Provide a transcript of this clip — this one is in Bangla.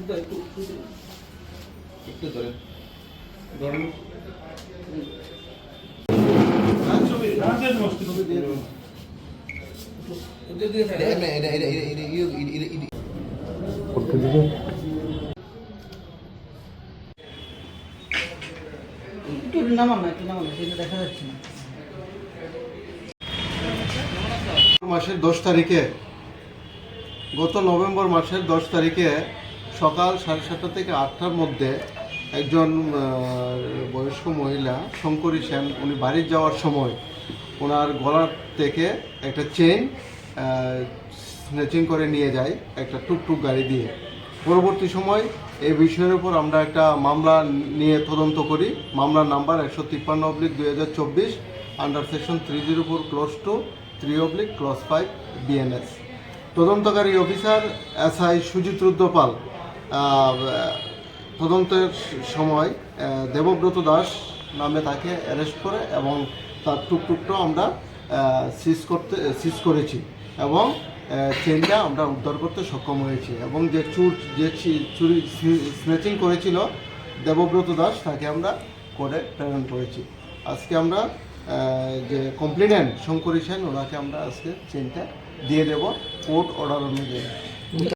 একটু একটু একটু ধরে ধরেন। একটু নামান না একটু নামান সেটা দেখা যাচ্ছে না। মাসের দশ তারিখে গত নভেম্বর মাসের দশ তারিখে সকাল সাড়ে সাতটা থেকে আটটার মধ্যে একজন বয়স্ক মহিলা, শঙ্করী সেন, উনি বাড়ি যাওয়ার সময় ওনার গলার থেকে একটা চেইন স্নেচিং করে নিয়ে যায় একটা টুকটুক গাড়ি দিয়ে। পরবর্তী সময় এই বিষয়ের উপর আমরা একটা মামলা নিয়ে তদন্ত করি। মামলার নাম্বার একশো তিপ্পান্ন অব্লিক দুই হাজার চব্বিশ under section three zero four clause two three oblique clause five BNS তদন্তকারী officer S I Sujit Rudrapal তদন্তের সময় দেবব্রত দাস নামে তাকে অ্যারেস্ট করে এবং তার টুকটুকটাও আমরা সিজ করতে সিজ করেছি এবং চেনটা আমরা উদ্ধার করতে সক্ষম হয়েছি এবং যে চুর, যে চুরি স্নেচিং করেছিল দেবব্রত দাস, তাকে আমরা করে প্রেরণ করেছি। আজকে আমরা যে কমপ্লেনেন্ট শঙ্করী সেন, ওনাকে আমরা আজকে চেনটা দিয়ে দেব কোর্ট অর্ডার অনুযায়ী।